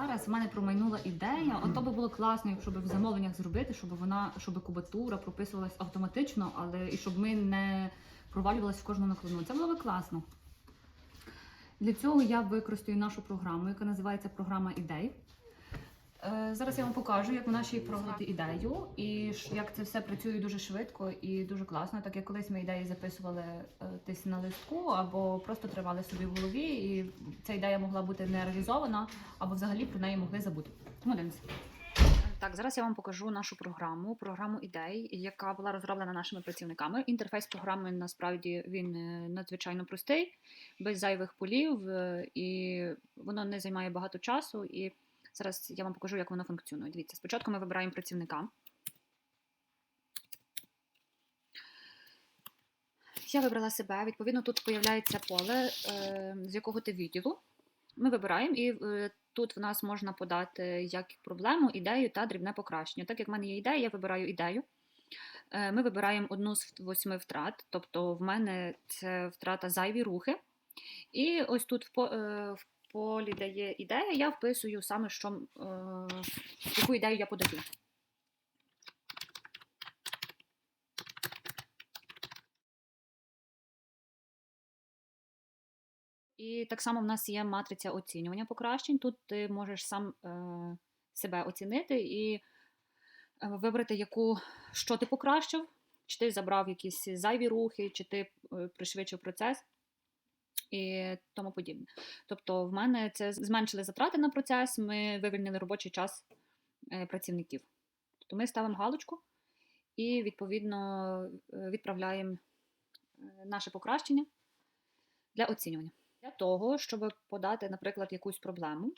зараз в мене промайнула ідея. От то би було класно, якщо б в замовленнях зробити, щоб вона, щоб кубатура прописувалась автоматично, але і щоб ми не провалювалися в кожну накладну. Це було би класно. Для цього я використаю нашу програму, яка називається програма ідей. Е, Зараз я вам покажу, як в нашій програмі ідею, і як це все працює дуже швидко і дуже класно. Так як колись ми ідеї записували е, десь на листку, або просто тривали собі в голові, і ця ідея могла бути не реалізована, або взагалі про неї могли забути. Тому. Так, зараз я вам покажу нашу програму, програму ідей, яка була розроблена нашими працівниками. Інтерфейс програми насправді він е, надзвичайно простий, без зайвих полів, і воно не займає багато часу. І зараз я вам покажу, як воно функціонує. Дивіться, спочатку ми вибираємо працівника. Я вибрала себе. Відповідно, тут з'являється поле, е, з якого ти відділу. Ми вибираємо, і е, тут в нас можна подати як проблему, ідею та дрібне покращення. Так як в мене є ідея, я вибираю ідею. Е, Ми вибираємо одну з восьми втрат, тобто в мене це втрата зайві рухи. І ось тут в, полі, де є ідея, я вписую саме, що, е, яку ідею я подаю. І так само в нас є матриця оцінювання покращень. Тут ти можеш сам е, себе оцінити і е, вибрати, яку, що ти покращив, чи ти забрав якісь зайві рухи, чи ти е, пришвидшив процес і тому подібне. Тобто, в мене це зменшили затрати на процес, ми вивільнили робочий час е, працівників. Тобто ми ставимо галочку і відповідно е, відправляємо е, наше покращення для оцінювання. Для того, щоб подати, наприклад, якусь проблему,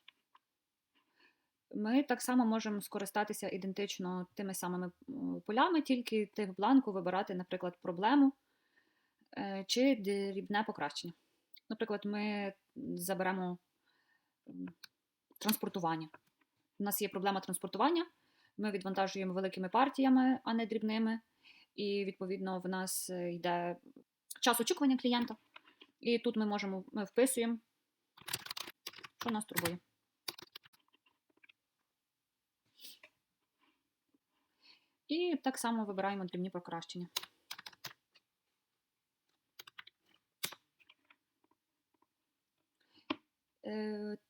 ми так само можемо скористатися ідентично тими самими полями, тільки в бланку вибирати, наприклад, проблему чи дрібне покращення. Наприклад, ми заберемо транспортування. У нас є проблема транспортування. Ми відвантажуємо великими партіями, а не дрібними. І відповідно в нас е, йде час очікування клієнта. І тут ми можемо, ми вписуємо, що нас турбує. І так само вибираємо дрібні покращення.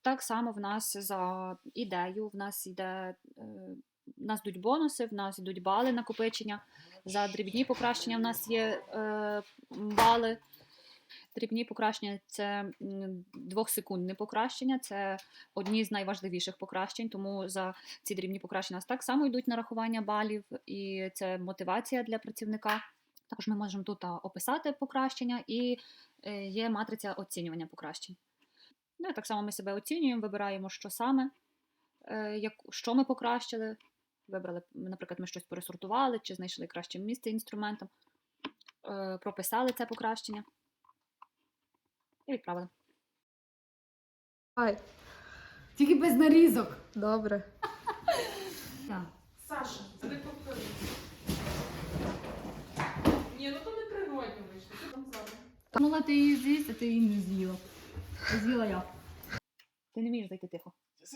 Так само в нас за ідею, в нас йде, е, в нас йдуть бонуси, в нас йдуть бали накопичення. За дрібні покращення в нас є е, бали. Дрібні покращення це двохсекундне покращення, це одні з найважливіших покращень, тому за ці дрібні покращення у нас так само йдуть нарахування балів, і це мотивація для працівника. Також ми можемо тут описати покращення і е, є матриця оцінювання покращень. Ну, і так само ми себе оцінюємо, вибираємо, що саме, е, як, що ми покращили. Вибрали, наприклад, ми щось пересортували чи знайшли краще місце інструментом, е, прописали це покращення і відправили. Ай, Тільки без нарізок. добре. Так. Саша, це не повтори. Ні, ну то не природньо вийшло. Що там зараз? Думала, ти її з'їсть, а ти її не з'їла. З'їла я. Ти не вмієш зайти тихо. Я